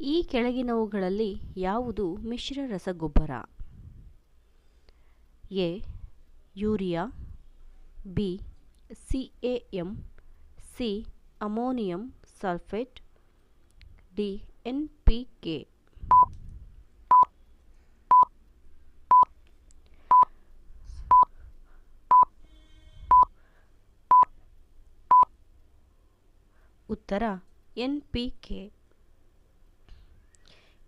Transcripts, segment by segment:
ಈ ಕೆಳಗಿನವುಗಳಲ್ಲಿ ಯಾವುದು ಮಿಶ್ರ ರಸಗೊಬ್ಬರ? A. Urea, B. C A M C. Ammonium sulphate, D. N P K. ಉತ್ತರ ಎನ್ ಪಿ ಕೆ.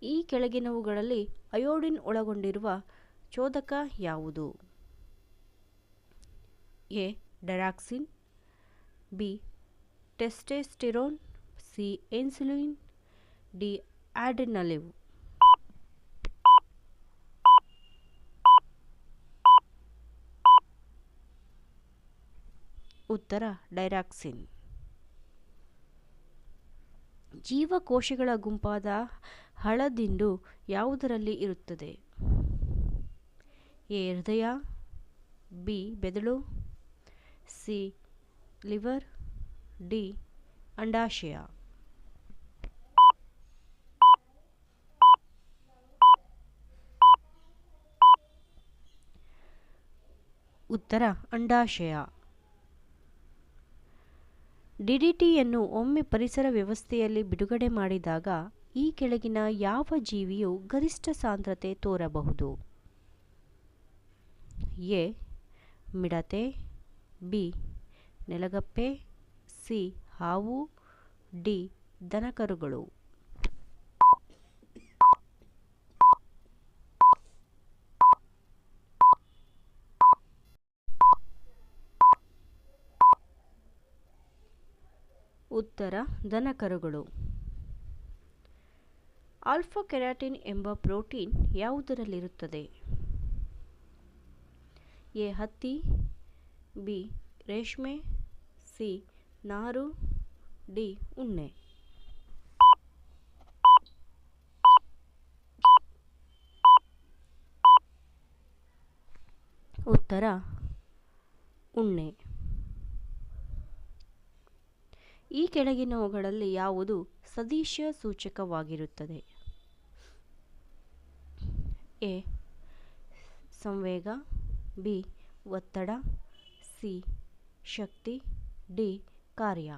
ಈ ಕೆಳಗಿನವುಗಳಲ್ಲಿ ಅಯೋಡಿನ್ ಒಳಗೊಂಡಿರುವ ಚೋದಕ ಯಾವುದು? A. Thyroxine, B. Testosterone, C. Insulin D. Adrenaline ಉತ್ತರ, ಡೈರಾಕ್ಸಿನ್. ಜೀವಕೋಶಗಳ ಗುಂಪಾದ ಹಳದಿಂಡು ಯಾವುದರಲ್ಲಿ ಇರುತ್ತದೆ? ಎ. ಹೃದಯ, ಬಿ. ಬೆದಳು, ಸಿ. Liver, D. ಅಂಡಾಶಯ. ಉತ್ತರ, ಅಂಡಾಶಯ. ಡಿಡಿಟಿಯನ್ನು ಒಮ್ಮೆ ಪರಿಸರ ವ್ಯವಸ್ಥೆಯಲ್ಲಿ ಬಿಡುಗಡೆ ಮಾಡಿದಾಗ ಈ ಕೆಳಗಿನ ಯಾವ ಜೀವಿಯು ಗರಿಷ್ಠ ಸಾಂದ್ರತೆ ತೋರಬಹುದು? ಎ. ಮಿಡತೆ, ಬಿ. ನೆಲಗಪ್ಪೆ, ಸಿ. ಹಾವು, ಡಿ. ದನಕರುಗಳು. ಉತ್ತರ, ದನಕರುಗಳು. ಆಲ್ಫಾ ಕೆರಾಟಿನ್ ಎಂಬ ಪ್ರೋಟೀನ್ ಯಾವುದರಲ್ಲಿರುತ್ತದೆ? ಎ ಹತ್ತಿ, ಬಿ ರೇಷ್ಮೆ, ಸಿ ನಾರು, ಡಿ ಉಣ್ಣೆ. ಉತ್ತರ, ಉಣ್ಣೆ. ಈ ಕೆಳಗಿನವುಗಳಲ್ಲಿ ಯಾವುದು ಸದಿಶ ಸೂಚಕವಾಗಿರುತ್ತದೆ. ಎ. ಸಂವೇಗ ಬಿ. ಒತ್ತಡ ಸಿ. ಶಕ್ತಿ ಡಿ. ಕಾರ್ಯ.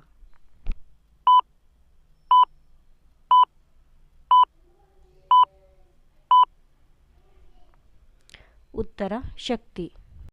ಉತ್ತರ ಶಕ್ತಿ.